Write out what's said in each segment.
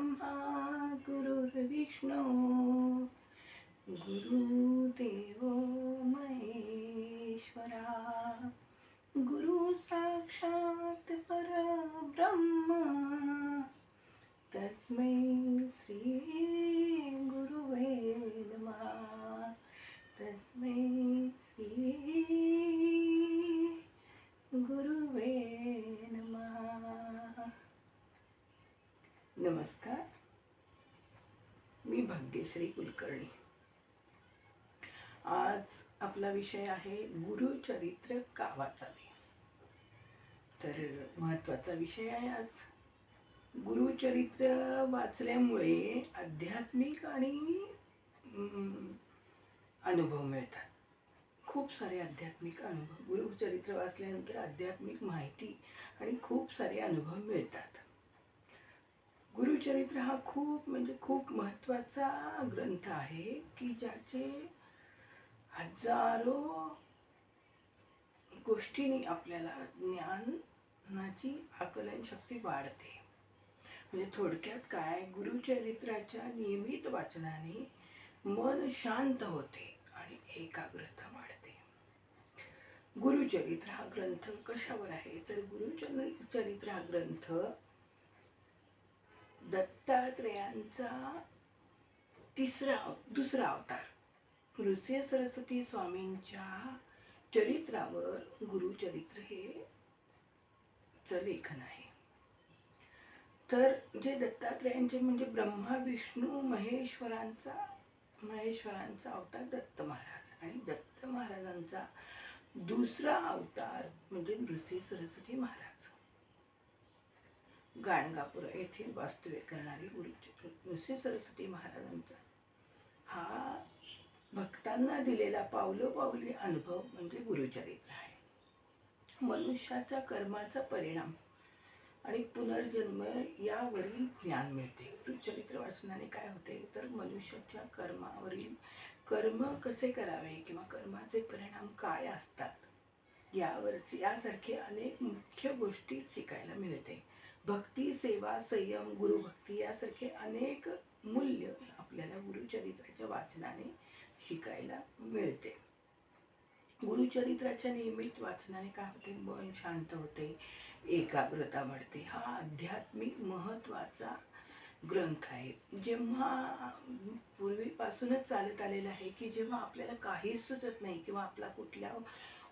ब्रह्मा गुरुर्विष्णू गुरुदेव महेश्वरा गुरु साक्षात परब्रह्म। नमस्कार. मी भाग्यश्री कुलकर्णी. आज आपला विषय आहे गुरुचरित्र का वाचावे? तर महत्त्वाचा विषय आहे आज. गुरुचरित्र वाचल्यामुळे आध्यात्मिक आणि अनुभव मिळतात. खूप सारे आध्यात्मिक अनुभव गुरुचरित्र वाचल्यानंतर आध्यात्मिक माहिती आणि खूप सारे अनुभव मिळतात. गुरुचरित्र हा खूप म्हणजे खूप महत्त्वाचा ग्रंथ आहे की ज्याचे हजारो गोष्टींनी आपल्याला ज्ञानाची आकलन शक्ती वाढते. म्हणजे थोडक्यात काय गुरुचरित्राच्या नियमित वाचनाने मन शांत होते आणि एकाग्रता वाढते. गुरुचरित्र हा ग्रंथ कशावर आहे? तर गुरुचरित्र हा ग्रंथ दत्तात्रेयांचा तिसरा दुसरा अवतार. ऋषी सरस्वती स्वामींच्या चरित्रावर गुरुचरित्र हे च लेखन आहे. तर जे दत्तात्रेयांचे म्हणजे ब्रह्मा विष्णू महेश्वरांचा महेश्वरांचा अवतार दत्त महाराज आणि दत्त महाराजांचा दुसरा अवतार म्हणजे नृसिंह सरस्वती महाराज. गाणगापूर येथील वास्तव्य करणारे गुरुजी. नृसिंह सरस्वती महाराजांचा हा भक्तांना दिलेला पावलोपावली अनुभव म्हणजे गुरुचरित्र आहे. मनुष्याच्या कर्माचा परिणाम आणि पुनर्जन्म यावरील ज्ञान मिळते. गुरुचरित्र वाचनाने काय होते? तर मनुष्याच्या कर्मावरील कर्म कसे करावे किंवा कर्माचे परिणाम काय असतात? यावर यासारखे अनेक मुख्य गोष्टी शिकायला मिळते. भक्ती सेवा संयम गुरुभक्ती यासारखे अनेक मूल्य आपल्याला गुरुचरित्राच्या वाचनाने शिकायला मिळते. गुरुचरित्राच्या नियमित वाचनाने काय होते? मन शांत होते एकाग्रता वाढते. हा आध्यात्मिक महत्त्वाचा ग्रंथ आहे. जेव्हा पूर्वीपासूनच चालत आलेला आहे की जेव्हा आपल्याला काहीच सुचत नाही किंवा आपला कुठला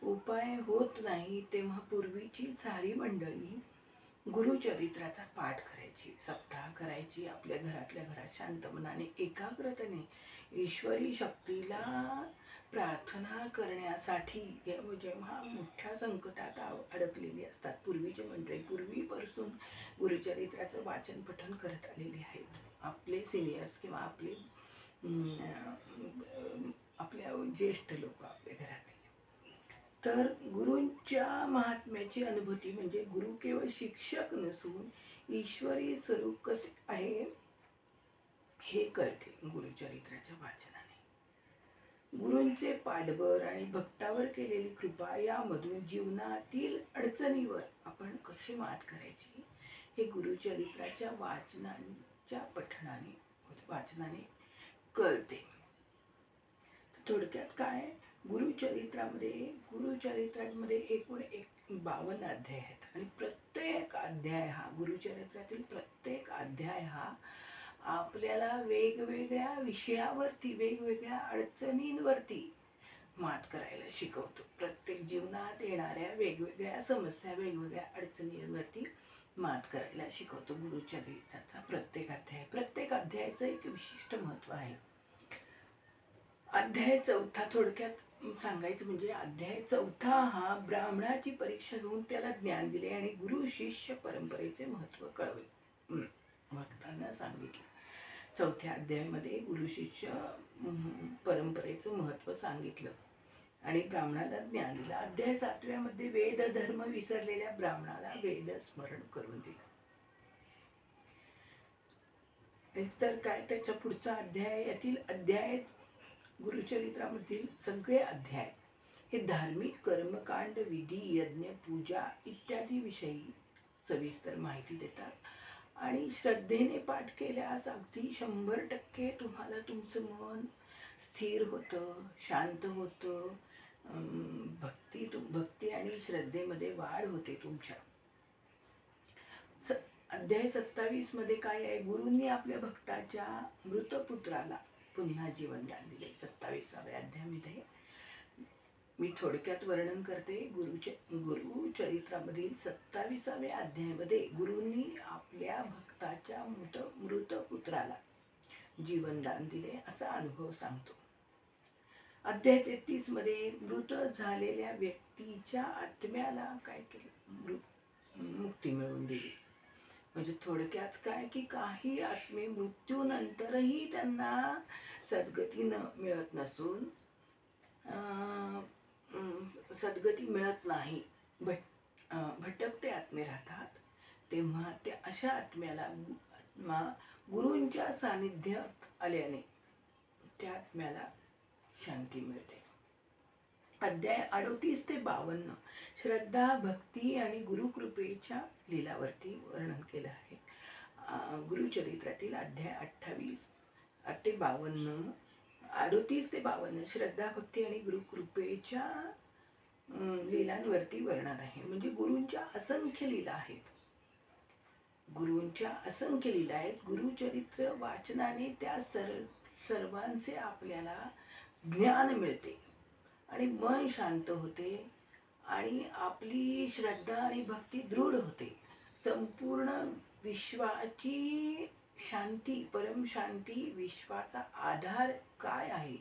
उपाय होत नाही तेव्हा पूर्वीची सारी मंडळी गुरुचरित्राचा पाठ करायची सप्ताह करायची आपल्या घरातल्या घरात शांत मनाने एकाग्रतेने ईश्वरी शक्तीला प्रार्थना करण्यासाठी जेव्हा जेव्हा मोठ्या संकटात अडकलेली असतात. पूर्वीचे मंडळी पूर्वीपासून गुरुचरित्राचं वाचन पठन करत आलेले आहेत. आपले सिनियर्स किंवा आपले आपल्या ज्येष्ठ लोक आपल्या घरात तर गुरूंच्या महात्म्याची अनुभूती म्हणजे गुरु केवळ शिक्षक नसून ईश्वरी स्वरूप कसे आहे हे कळते गुरुचरित्राच्या वाचनाने. गुरूंचे पाठबळ आणि भक्तावर केलेली कृपा यामधून जीवनातील अडचणीवर आपण कशी मात करायची हे गुरुचरित्राच्या वाचनांच्या पठणाने वाचनाने कळते. थोडक्यात काय गुरुचरित्रामध्ये गुरुचरित्रामध्ये एकूण एक बावन्न अध्याय आहेत. आणि प्रत्येक अध्याय हा गुरुचरित्रातील प्रत्येक अध्याय हा आपल्याला वेगवेगळ्या विषयावरती वेगवेगळ्या अडचणींवरती मात करायला शिकवतो. प्रत्येक जीवनात येणाऱ्या वेगवेगळ्या समस्या वेगवेगळ्या अडचणींवरती मात करायला शिकवतो गुरुचरित्राचा प्रत्येक अध्याय. प्रत्येक अध्यायाचं एक विशिष्ट महत्त्व आहे. अध्याय चौथा थोडक्यात सांगायचं म्हणजे अध्याय चौथा हा ब्राह्मणाची परीक्षा घेऊन त्याला ज्ञान दिले आणि गुरु शिष्य परंपरेचे महत्त्व कळवले. भक्तांना सांगितलं. चौथ्या अध्यायामध्ये गुरु शिष्य परंपरेचं महत्त्व सांगितलं आणि ब्राह्मणाला ज्ञान दिलं. अध्याय सातव्यामध्ये वेद धर्म विसरलेल्या ब्राह्मणाला वेद स्मरण करून दिलं. तर काय त्याच्या पुढचा अध्याय यातील अध्याय गुरुचरित्रामधील सगळे अध्याय हे धार्मिक कर्मकांड विधी यज्ञ पूजा इत्यादी विषयी सविस्तर माहिती देतात. आणि श्रद्धेने पाठ केल्यास अगदी शंभर टक्के तुम्हाला तुमचं मन स्थिर होतं शांत होतं. भक्ती तु भक्ती आणि श्रद्धेमध्ये वाढ होते तुमच्या. स- अध्याय सत्तावीसमध्ये काय आहे? गुरूंनी आपल्या भक्ताच्या मृतपुत्राला पुन्हा जीवनदान दिले सत्तावीसाव्या अध्यायामध्ये मी थोडक्यात वर्णन करते. गुरुचे गुरु चरित्रामधील सत्तावीसाव्या अध्यायामध्ये गुरुंनी आपल्या भक्ताच्या मृत मृत पुत्राला जीवनदान दिले असा अनुभव सांगतो. अध्याय तेहतीसमध्ये मृत झालेल्या व्यक्तीच्या आत्म्याला काय केलं? मृ- मुक्ती मिळवून दिली. म्हणजे थोडक्यात काय की काही आत्मे मृत्यूनंतरही त्यांना सद्गती न मिळत नसून सद्गती मिळत नाही. भट भटकते आत्मे राहतात. तेव्हा त्या अशा आत्म्याला आत्मा गुरूंच्या सानिध्यात आल्याने त्या आत्म्याला शांती मिळते. अध्याय अडोतीस ते बावन्न श्रद्धा भक्ती आणि गुरुकृपेच्या लीलावरती वर्णन केलं आहे. गुरुचरित्रातील अध्याय अठ्ठावीस आठ ते बावन्न अडोतीस ते बावन्न श्रद्धा भक्ती आणि गुरुकृपेच्या लिलांवरती लीलांवरती वर्णन आहे. म्हणजे गुरूंच्या असंख्य लीला आहेत. गुरूंच्या असंख्य लीला आहेत. गुरुचरित्र वाचनाने त्या सर सर्वांचे आपल्याला ज्ञान मिळते. आणि मन शांत होते आणि आपली श्रद्धा आणि भक्ती दृढ होते. संपूर्ण विश्वाची शांती परम शांती विश्वाचा आधार काय आहे?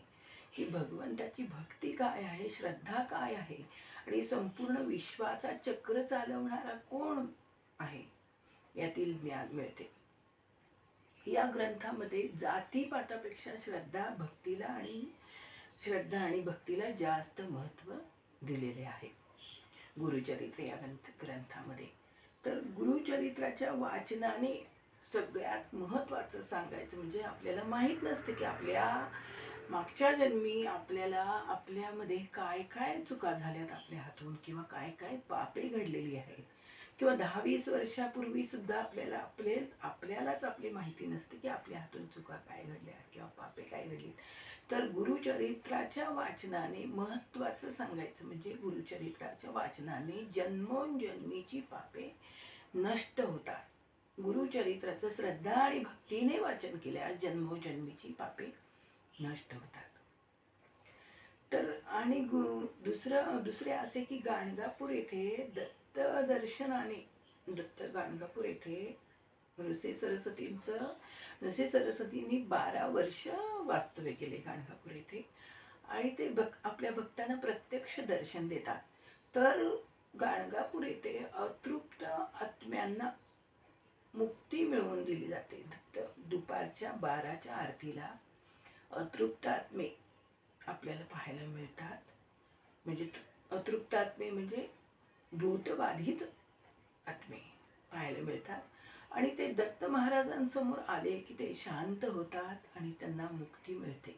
की भगवंताची भक्ती काय आहे? श्रद्धा काय आहे? आणि संपूर्ण विश्वाचा चक्र चालवणारा कोण आहे? यातील ज्ञान मिळते. या ग्रंथामध्ये जातीपातापेक्षा श्रद्धा भक्तीला आणि श्रद्धा आणि भक्तीला जास्त महत्त्व दिलेले आहे. गुरुचरित्र या ग्रंथ ग्रंथामध्ये. तर गुरुचरित्राच्या वाचनाने सगळ्यात महत्त्वाचं सांगायचं म्हणजे आपल्याला माहीत नसते की आपल्या मागच्या जन्मी आपल्याला आपल्यामध्ये काय काय चुका झाल्यात आपल्या हातून किंवा काय काय पापे घडलेली आहेत. किंवा दहा वीस वर्षापूर्वी सुद्धा आपल्याला आपले आपल्यालाच आपली माहिती नसते की आपल्या हातून चुका काय घडल्या किंवा पापे काय घडली तर गुरुचरित्राच्या वाचनाने महत्त्वाचं सांगायचं म्हणजे गुरुचरित्राच्या वाचनाने जन्मोजन्मीची पापे नष्ट होतात. गुरुचरित्राचं श्रद्धा आणि भक्तीने वाचन केल्यास जन्मोजन्मीची पापे नष्ट होतात. तर आणि गुरु दुसरं दुसरे असे की गाणगापूर येथे दत्त दर्शनाने दत्त गाणगापूर येथे नृसिंह सरस्वतींचं नृसिंह सरस्वतींनी बारा वर्ष वास्तव्य केले गाणगापूर येथे. आणि ते भक आपल्या भक्तांना प्रत्यक्ष दर्शन देतात. तर गाणगापूर येथे अतृप्त आत्म्यांना मुक्ती मिळवून दिली जाते. दत्त दुपारच्या बाराच्या आरतीला अतृप्त आत्मे आपल्याला पाहायला मिळतात. म्हणजे अतृप्त आत्मे म्हणजे भूतबाधित आत्मे पाहायला मिळतात. आणि ते दत्त महाराजांसमोर आले की ते शांत होतात आणि त्यांना मुक्ती मिळते.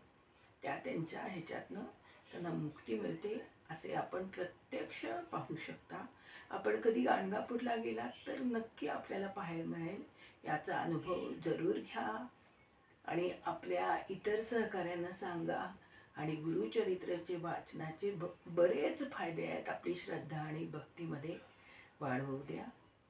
त्या त्यांच्या ह्याच्यातनं त्यांना मुक्ती मिळते असे आपण प्रत्यक्ष पाहू शकता. आपण कधी गाणगापूरला गेलात तर नक्की आपल्याला पाहायला मिळेल. याचा अनुभव जरूर घ्या आणि आपल्या इतर सहकाऱ्यांना सांगा आणि गुरुचरित्राचे वाचनाचे ब बरेच फायदे आहेत आपली श्रद्धा आणि भक्तीमध्ये वाढवू द्या.